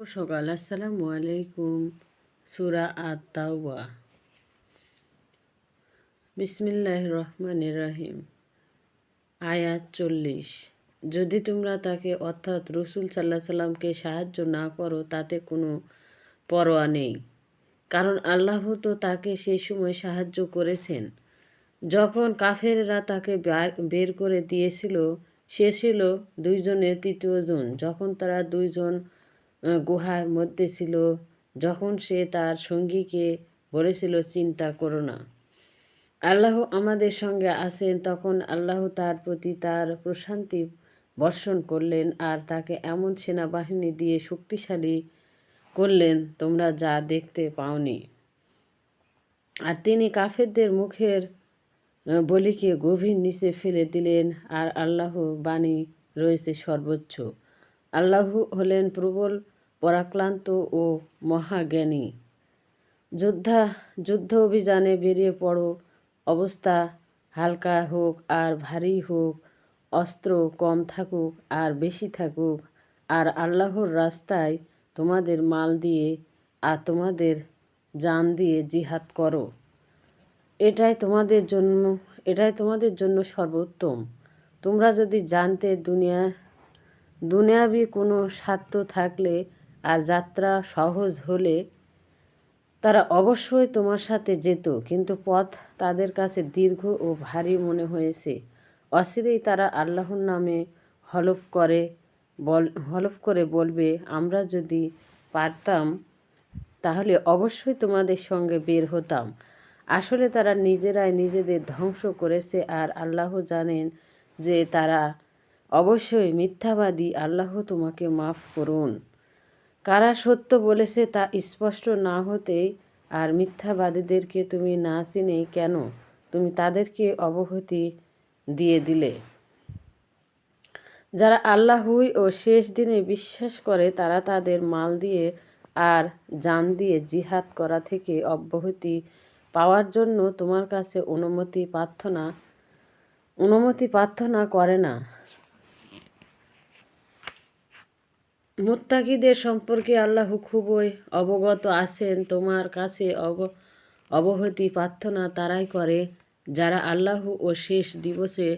সকাল, আসসালামু আলাইকুম। সুরা আত তাওবা বিসমিল্লাহ রহমান রহিম। আয়াত চল্লিশ। যদি তোমরা তাকে, অর্থাৎ রসুল সাল্লাহ সাল্লামকে সাহায্য না করো, তাতে কোনো পরোয়া নেই। কারণ আল্লাহ তো তাকে সেই সময় সাহায্য করেছেন। যখন কাফেররা তাকে বের করে দিয়েছিল, সে ছিল দুইজনের তৃতীয়জন যখন তারা দুইজন গুহার মধ্যে ছিল। যখন সে তার সঙ্গীকে বলেছিল, চিন্তা করো না। আল্লাহ আমাদের সঙ্গে আসেন তখন আল্লাহ তার প্রতি তার প্রশান্তি বর্ষণ করলেন আর তাকে এমন সেনাবাহিনী দিয়ে শক্তিশালী করলেন, তোমরা যা দেখতে পাওনি। আর তিনি কাফেরদের মুখের বলিকে গভীর নিচে ফেলে দিলেন আর আল্লাহ বাণী রয়েছে সর্বোচ্চ। আল্লাহ হলেন প্রবল পরাক্লান্ত ও মহাজ্ঞানী। যোদ্ধা, যুদ্ধ অভিযানে বেরিয়ে পড়ো। অবস্থা হালকা হোক আর ভারী হোক, অস্ত্র কম থাকুক আর বেশি থাকুক, আর আল্লাহর রাস্তায় তোমাদের মাল দিয়ে আর তোমাদের জান দিয়ে জিহাদ করো। এটাই তোমাদের জন্য, এটাই তোমাদের জন্য সর্বোত্তম। তোমরা যদি জানতে দুনিয়া, দুনিয়াবি কোনো স্বার্থ থাকলে আর যাত্রা সহজ হলে তারা অবশ্যই তোমার সাথে যেত। কিন্তু পথ তাদের কাছে দীর্ঘ ও ভারী মনে হয়েছে। অচিরেই তারা আল্লাহর নামে হলফ করে বল, হলফ করে বলবে, আমরা যদি পারতাম, তাহলে অবশ্যই তোমাদের সঙ্গে বের হতাম। আসলে তারা নিজেরাই নিজেদের ধ্বংস করেছে আর আল্লাহ জানেন যে তারা অবশ্যই মিথ্যাবাদী। আল্লাহ তোমাকে মাফ করুন। কারা সত্য বলেছে তা স্পষ্ট না হতেই আর মিথ্যাবাদীদেরকে তুমি না চিনেই কেন? তুমি তাদেরকে অবহতি দিয়ে দিলে। যারা আল্লাহই ও শেষ দিনে বিশ্বাস করে, তারা তাদের মাল দিয়ে আর জান দিয়ে জিহাদ করা থেকে অব্যাহতি পাওয়ার জন্য তোমার কাছে অনুমতি প্রার্থনা অনুমতি প্রার্থনা করে না। মুত্তাকিদের সম্পর্কে আল্লাহ খুবই অবগত আছেন। তোমার কাছে অব, অবহতি প্রার্থনা তারাই করে, যারা আল্লাহ ও শেষ দিবসে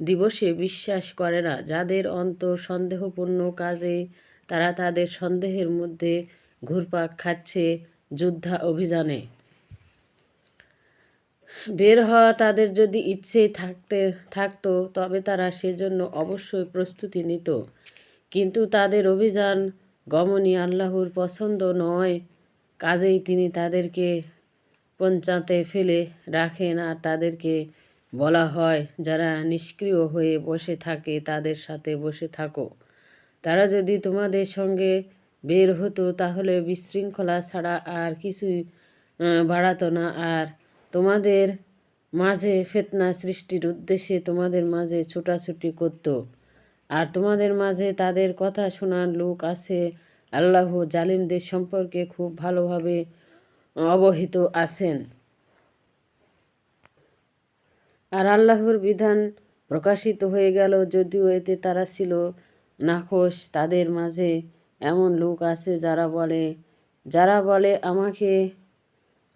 দিবসে বিশ্বাস করে না। যাদের অন্তর সন্দেহপূর্ণ কাজে, তারা তাদের সন্দেহের মধ্যে ঘুরপাক খাচ্ছে যুদ্ধা অভিযানে। বের হওয়া তাদের যদি ইচ্ছে থাকতে, থাকতো, তবে তারা সেজন্য অবশ্যই প্রস্তুতি নিত। কিন্তু তাদের অভিযান গমনই আল্লাহর পছন্দ নয়। কাজেই তিনি তাদেরকে পঞ্চাতে ফেলে রাখেন আর তাদেরকে বলা হয়, যারা নিষ্ক্রিয় হয়ে বসে থাকে, তাদের সাথে বসে থাকো। তারা যদি তোমাদের সঙ্গে বের হতো, তাহলে বিশৃঙ্খলা ছাড়া আর কিছুই বাড়াতো না। আর তোমাদের মাঝে ফেতনা সৃষ্টির উদ্দেশ্যে তোমাদের মাঝে ছোটাছুটি করতো। আর তোমাদের মাঝে তাদের কথা শোনার লোক আছে। আল্লাহ জালিমদের সম্পর্কে খুব ভালোভাবে অবহিত আছেন। আর আল্লাহর বিধান প্রকাশিত হয়ে গেল, যদিও এতে তারা ছিল নাখোশ। তাদের মাঝে এমন লোক আছে যারা বলে যারা বলে আমাকে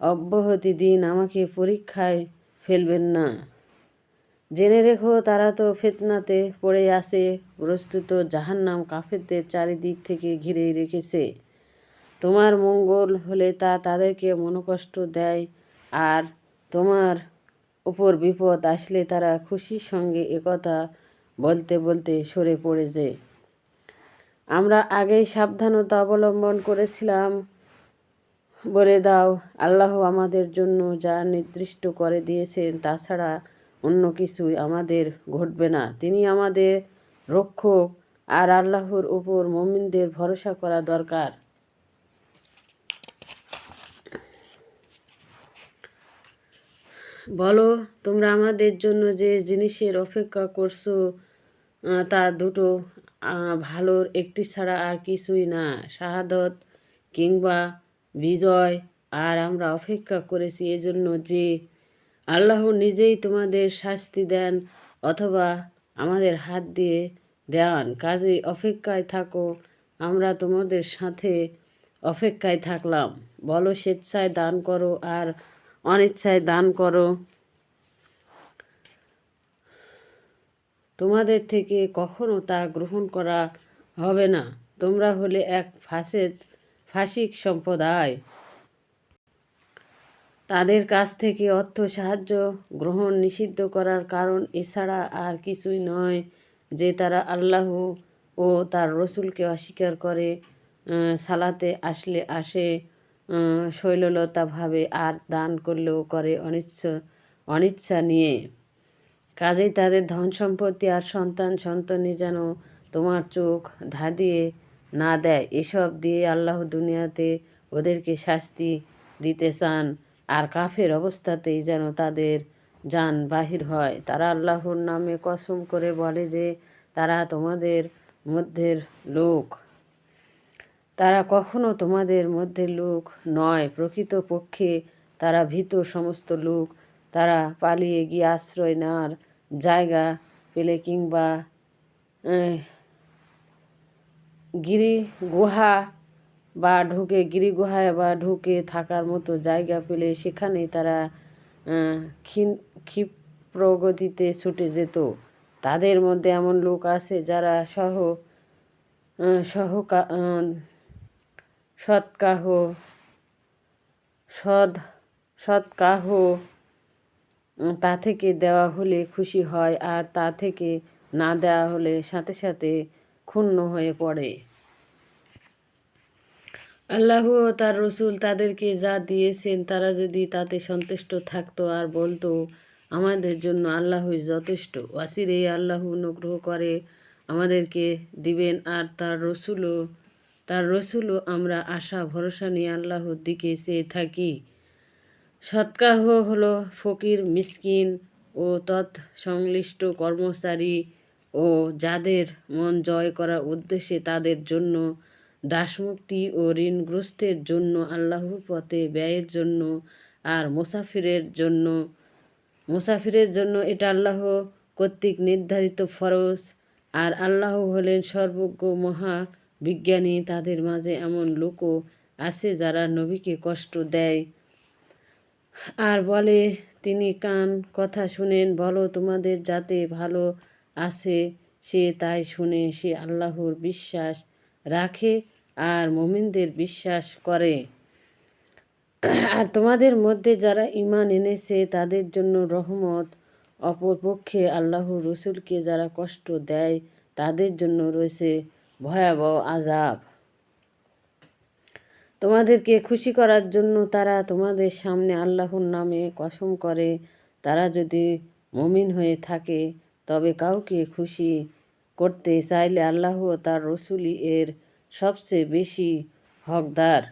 অব্যাহতি দিন, আমাকে পরীক্ষায় ফেলবেন না। জেনে রেখো, তারা তো ফেতনাতে পড়ে আসে প্রস্তুত জাহান্নাম কাফেরদের চারিদিক থেকে ঘিরে রেখেছে। তোমার মঙ্গল হলে তা তাদেরকে মনোকষ্ট দেয়, আর তোমার উপর বিপদ আসলে তারা খুশির সঙ্গে একথা বলতে বলতে সরে পড়েছে আমরা আগেই সাবধানতা অবলম্বন করেছিলাম। বলে দাও, আল্লাহ আমাদের জন্য যা নির্দিষ্ট করে দিয়েছেন, তাছাড়া অন্য কিছুই আমাদের ঘটবে না। তিনি আমাদের রক্ষক আর আল্লাহর উপর মমিনদের ভরসা করা দরকার। বলো, তোমরা আমাদের জন্য যে জিনিসের অপেক্ষা করছ তা দুটো ভালোর একটি ছাড়া আর কিছুই না। শাহাদত কিংবা বিজয় আর আমরা অপেক্ষা করেছি এজন্য যে আল্লাহ নিজেই তোমাদের শাস্তি দেন অথবা আমাদের হাত দিয়ে দেন। কাজেই অপেক্ষায় থাকো, আমরা তোমাদের সাথে অপেক্ষায় থাকলাম। বলো, স্বেচ্ছায় দান করো আর অনিচ্ছায় দান করো। তোমাদের থেকে কখনো তা গ্রহণ করা হবে না। তোমরা হলে এক ফাঁসের ফাঁসিক সম্প্রদায়। তাদের কাছ থেকে অর্থ সাহায্য গ্রহণ নিষিদ্ধ করার কারণ এছাড়া আর কিছুই নয় যে তারা আল্লাহ ও তার রসুলকে অস্বীকার করে সালাতে আসলে আসে শৈললতাভাবে আর দান করলেও করে অনিচ্ছা অনিচ্ছা নিয়ে। কাজেই তাদের ধন সম্পত্তি আর সন্তান সন্তানই যেন তোমার চোখ ধাঁধিয়ে না দেয়, এসব দিয়ে আল্লাহ দুনিয়াতে ওদেরকে শাস্তি দিতে চান। আর কাফের অবস্থাতেই যেন তাদের যান বাহির হয়। তারা আল্লাহর নামে কসম করে বলে যে, তারা তোমাদের মধ্যের লোক। তারা কখনো তোমাদের মধ্যে লোক নয়। প্রকৃতপক্ষে তারা ভীত সমস্ত লোক। তারা পালিয়ে গিয়ে আশ্রয় নেওয়ার জায়গা পেলে কিংবা গিরি গুহা বা ঢুকে গিরিগুহায় বা ঢুকে থাকার মতো জায়গা পেলে সেখানেই তারা ক্ষীণ, ক্ষিপ্রগতিতে ছুটে যেত। তাদের মধ্যে এমন লোক আছে যারা সহ সহকা সৎকাহ সদ সৎকাহ তা থেকে দেওয়া হলে খুশি হয় আর তা থেকে না দেওয়া হলে সাথে সাথে ক্ষুণ্ণ হয়ে পড়ে। আল্লাহ ও তার রসুল তাদেরকে যা দিয়েছেন, তারা যদি তাতে সন্তুষ্ট থাকতো আর বলতো, আমাদের জন্য আল্লাহই যথেষ্ট। ওয়াসির এই আল্লাহ অনুগ্রহ করে আমাদেরকে দিবেন আর তার রসুলও তার রসুলও আমরা আশা, ভরসা নিয়ে আল্লাহর দিকে চেয়ে থাকি। সৎকাহ হলো ফকির, মিসকিন ও তৎ সংশ্লিষ্ট কর্মচারী ও যাদের মন জয় করার উদ্দেশ্যে তাদের জন্য দাসমুক্তি ও ঋণগ্রস্তের জন্য আল্লাহর পথে ব্যয়ের জন্য আর মুসাফিরের জন্য মুসাফিরের জন্য এটা আল্লাহ কর্তৃক নির্ধারিত ফরজ। আর আল্লাহ হলেন সর্বজ্ঞ মহা বিজ্ঞানী। তাদের মাঝে এমন লোকও আছে যারা নবীকে কষ্ট দেয়। আর বলে, তিনি কান, কথা শুনেন, বলো তোমাদের যাতে ভালো আছে। সে তাই শুনে, সে আল্লাহর বিশ্বাস রাখে আর মমিনদের বিশ্বাস করে। আর তোমাদের মধ্যে যারা ইমান এনেছে, তাদের জন্য রহমত। অপরপক্ষে আল্লাহ রসুলকে যারা কষ্ট দেয়, তাদের জন্য রয়েছে ভয়াবহ আজাব তোমাদেরকে খুশি করার জন্য তারা তোমাদের সামনে আল্লাহর নামে কসম করে। তারা যদি মমিন হয়ে থাকে, তবে কাউকে খুশি করতে চাইলে আল্লাহ তার রসুলি এর সবচেয়ে বেশি হকদার।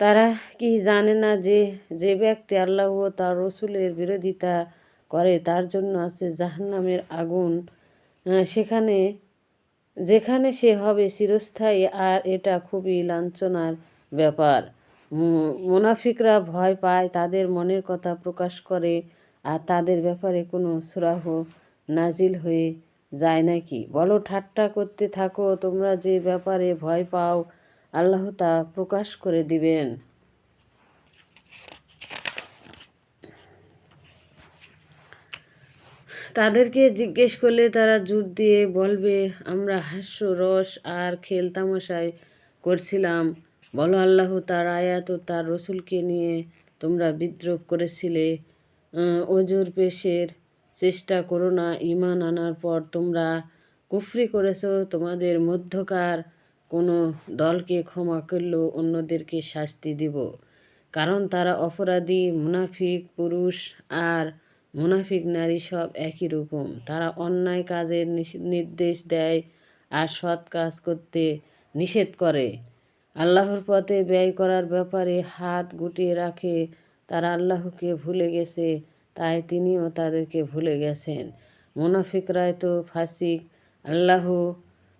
তারা কি জানে না যে যে ব্যক্তি আল্লাহ তার রসুলের বিরোধিতা করে, তার জন্য আছে জাহান্নামের আগুন। সেখানে, যেখানে সে হবে চিরস্থায়ী, আর এটা খুবই লাঞ্ছনার ব্যাপার। মুনাফিকরা ভয় পায়, তাদের মনের কথা প্রকাশ করে, আর তাদের ব্যাপারে কোনো সুরাহ নাজিল হয়ে যায় নাকি? বলো, ঠাট্টা করতে থাকো, তোমরা যে ব্যাপারে ভয় পাও, আল্লাহ তা প্রকাশ করে দিবেন। তাদেরকে জিজ্ঞেস করলে তারা জোর দিয়ে বলবে, আমরা হাস্য, রস আর খেল তামাশায় করছিলাম। বলো, আল্লাহ তার আয়াত ও তার রসুলকে নিয়ে তোমরা বিদ্রোপ করেছিলে। অজুর পেশের চেষ্টা করো না ইমান আনার পর। তোমরা কুফরি করেছ, তোমাদের মধ্যকার কোনো দলকে ক্ষমা করলেও অন্যদেরকে শাস্তি দিব। কারণ তারা অপরাধী, মুনাফিক, পুরুষ আর মুনাফিক নারী সব একই রকম। তারা অন্যায় কাজের নির্দেশ দেয় আর সৎ কাজ করতে নিষেধ করে। আল্লাহর পথে ব্যয় করার ব্যাপারে হাত গুটিয়ে রাখে, তারা আল্লাহকে ভুলে গেছে। তাই তিনিও তাদেরকে ভুলে গেছেন। মুনাফিকরাই তো ফাসিক, আল্লাহ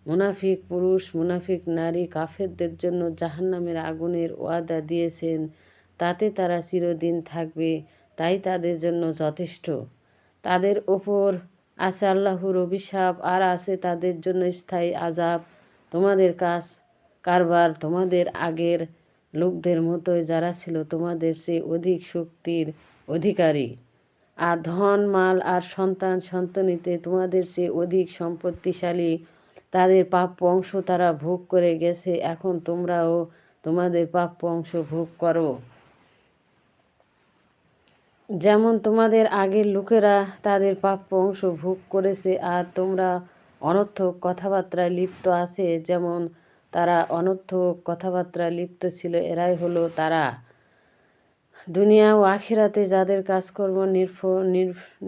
মুনাফিক পুরুষ, মুনাফিক নারী কাফেরদের জন্য জাহান্নামের আগুনের ওয়াদা দিয়েছেন, তাতে তারা চিরদিন থাকবে, তাই তাদের জন্য যথেষ্ট। তাদের ওপর আছে আল্লাহর অভিশাপ, আর আছে তাদের জন্য স্থায়ী আজাব তোমাদের কাজ কারবার, তোমাদের আগের লোকদের মতোই যারা ছিল, তোমাদের সে অধিক শক্তির অধিকারী। আর ধন, মাল আর সন্তান সন্তনিতে তোমাদের সে অধিক সম্পত্তিশালী তাদের প্রাপ্য অংশ তারা ভোগ করে গেছে। এখন তোমরাও তোমাদের প্রাপ্য অংশ ভোগ করো। যেমন তোমাদের আগের লোকেরা তাদের প্রাপ্য অংশ ভোগ করেছে, আর তোমরা অনর্থক কথাবার্তায় লিপ্ত আছে। যেমন তারা অনর্থক কথাবার্তায় লিপ্ত ছিল, এরাই হলো তারা। দুনিয়া ও আখিরাতে যাদের কাজকর্ম নির্ফ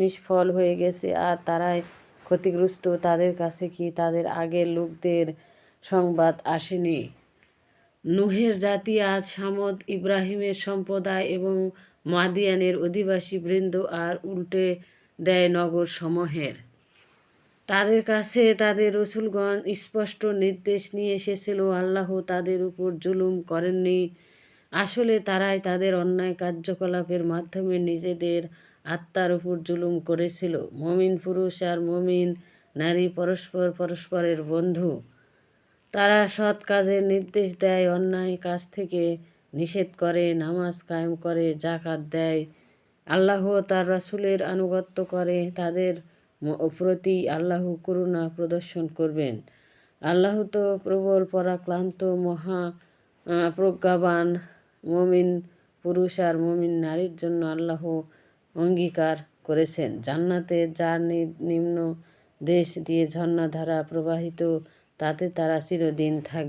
নিষ্ফল হয়ে গেছে, আর তারাই ক্ষতিগ্রস্ত, তাদের কাছে কি তাদের আগের লোকদের সংবাদ আসেনি? নুহের জাতি আজ সামদ, ইব্রাহিমের সম্প্রদায় এবং মাদিয়ানের অধিবাসী বৃন্দ আর উল্টে দেয় নগর সমূহের। তাদের কাছে তাদের রসুলগণ স্পষ্ট নির্দেশ নিয়ে এসেছিল, আল্লাহ তাদের উপর জুলুম করেননি। আসলে তারাই তাদের অন্যায় কার্যকলাপের মাধ্যমে নিজেদের আত্মার উপর জুলুম করেছিল। মমিন পুরুষ আর মমিন নারী পরস্পর পরস্পরের বন্ধু। তারা সৎ কাজের নির্দেশ দেয়, অন্যায় কাজ থেকে নিষেধ করে, নামাজ কায়েম করে জাকাত দেয়। আল্লাহ তার রাসুলের আনুগত্য করে, তাদের প্রতি আল্লাহ করুণা প্রদর্শন করবেন। আল্লাহ তো প্রবল পরাক্লান্ত মহা প্রজ্ঞাবান মমিন পুরুষ আর মমিন নারীর জন্য আল্লাহ অঙ্গীকার করেছেন। জান্নাতে যার নিম্ন দেশ দিয়ে ঝর্ণাধারা প্রবাহিত, তাতে তারা চিরদিন থাকবে।